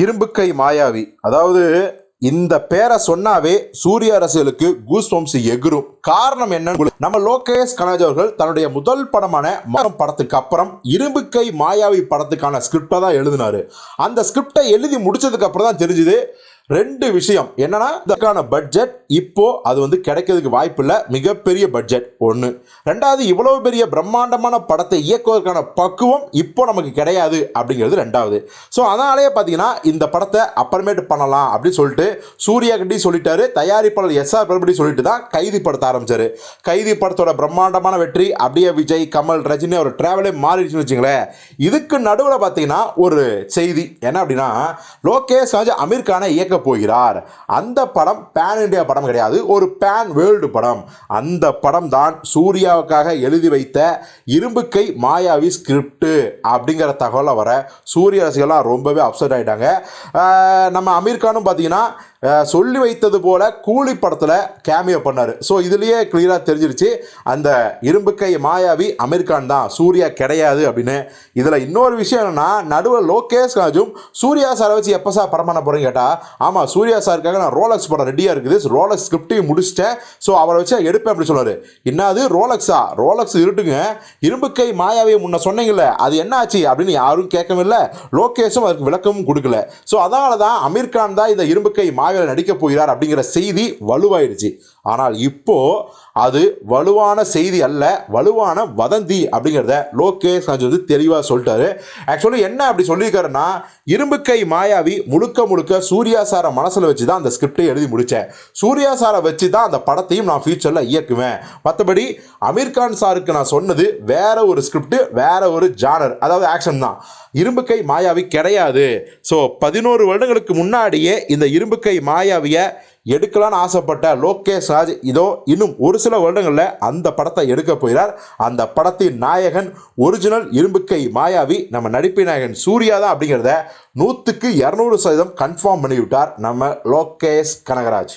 இரும்புக்கை மாயாவி. அதாவது இந்த பேரை சொன்னாவே சூரிய அரசியலுக்கு கூஸ் வம்சி எகிரும். காரணம் என்னன்னு நம்ம லோகேஷ் கனகராஜ் அவர்கள் தன்னுடைய முதல் படமான மரம் படத்துக்கு அப்புறம் இரும்புக்கை மாயாவி படத்துக்கான ஸ்கிரிப்டை தான் எழுதினாரு. அந்த ஸ்கிரிப்டை எழுதி முடிச்சதுக்கு அப்புறம் தான் தெரிஞ்சுது ரெண்டு விஷயம். என்னன்னா இதற்கான பட்ஜெட் இப்போ அது வந்து கிடைக்கிறதுக்கு வாய்ப்பு இல்லை. மிகப்பெரிய பட்ஜெட் ஒன்று ரெண்டாவது இவ்வளவு பெரிய பிரம்மாண்டமான படத்தை இயக்குவதற்கான பக்குவம் இப்போ நமக்கு கிடையாது அப்படிங்கிறது ரெண்டாவது. ஸோ அதனாலேயே பார்த்தீங்கன்னா இந்த படத்தை அப்புறமேட்டு பண்ணலாம் அப்படின்னு சொல்லிட்டு சூர்யா கிட்டே சொல்லிட்டாரு. தயாரிப்பாளர் எஸ்ஆர் பிரபடி சொல்லிட்டு தான் கைதி படத்தை ஆரம்பிச்சாரு. கைதி படத்தோட பிரம்மாண்டமான வெற்றி அப்படியே விஜய் கமல் ரஜினி ஒரு டிராவலே மாறிடுச்சுன்னு வச்சுங்களேன். இதுக்கு நடுவில் பார்த்தீங்கன்னா ஒரு செய்தி. என்ன அப்படின்னா லோகேஷ் ராஜ் அமீர் கானை இயக்க போகிறார். அந்த படம் பேன் இந்தியா படம் கிடையாது. ஒரு பேன் வேர்ல்டு படம். அந்த படம் தான் சூர்யாவுக்காக எழுதி வைத்த இரும்புக்கை மாயாவி ஸ்கிரிப்ட் அப்படிங்கிற தகவலை வர சூரிய ரசிகர்லாம் ரொம்பவே அப்செட் ஆயிட்டாங்க. நம்ம அமீர் கானும் பார்த்தீங்கன்னா சொல்லி வைத்தது போல கூலி படத்தில் கேமியோ பண்ணார். ஸோ இதுலேயே கிளியராக தெரிஞ்சிருச்சு. அந்த இரும்புக்கை மாயாவி அமீர்கான் தான். சூர்யா கிடையாது அப்படின்னு. இதில் இன்னொரு விஷயம் என்னென்னா நடுவில் லோகேஷ் ராஜும் சூர்யா சாரை வச்சு எப்போ சார் படம் பண்ண போகிறேன்னு கேட்டால் ஆமாம் சூர்யா சாருக்காக நான் ரோலக்ஸ் படம் ரெடியாக இருக்குது. ரோலக்ஸ் ஸ்கிரிப்டையும் முடிச்சிட்டேன். ஸோ அவரை வச்சு எடுப்பேன் அப்படின்னு சொன்னார். என்னது? ரோலக்ஸா ரோலக்ஸ் இருட்டுங்க. இரும்புக்கை மாயாவியை முன்ன சொன்னீங்கல்ல அது என்ன ஆச்சு அப்படின்னு யாரும் கேட்கவில்லை. லோகேஷும் அதுக்கு விளக்கமும் கொடுக்கல. ஸோ அதனால தான் அமீர்கான் தான் இந்த இரும்புக்கை மாயாவில் நடிக்க போகிறார் அப்படிங்கிற செய்தி வலுவாயிடுச்சு. ஆனால் இப்போ அது வலுவான செய்தி அல்ல வலுவான வதந்தி அப்படிங்கிறத லோகேஷ் ராஜ் வந்து தெளிவாக சொல்லிட்டாரு. ஆக்சுவலி என்ன அப்படி சொல்லியிருக்காருன்னா இரும்பு கை மாயாவி முழுக்க முழுக்க சூர்யா சாரை மனசில் வச்சு தான் அந்த ஸ்கிரிப்டை எழுதி முடித்தேன் சூர்யா சாரை வச்சு தான் அந்த படத்தையும் நான் ஃபியூச்சரில் இயக்குவேன். மற்றபடி அமீர்கான் சாருக்கு நான் சொன்னது வேற ஒரு ஸ்கிரிப்ட் வேற ஒரு ஜானர் அதாவது ஆக்ஷன் தான். இரும்பு கை மாயாவி கிடையாது. ஸோ பதினோரு வருடங்களுக்கு முன்னாடியே இந்த இரும்பு கை மாயாவியை எடுக்கலான்னு ஆசைப்பட்ட லோகேஷ் ராஜ் இதோ இன்னும் ஒரு சில வருடங்களில் அந்த படத்தை எடுக்க போகிறார். அந்த படத்தின் நாயகன் ஒரிஜினல் இரும்புக்கை மாயாவி நம்ம நடிப்பு நாயகன் சூர்யா தான் அப்படிங்கிறத நூற்றுக்கு இரநூறு சதவீதம் கன்ஃபார்ம் பண்ணிவிட்டார் நம்ம லோகேஷ் கனகராஜ்.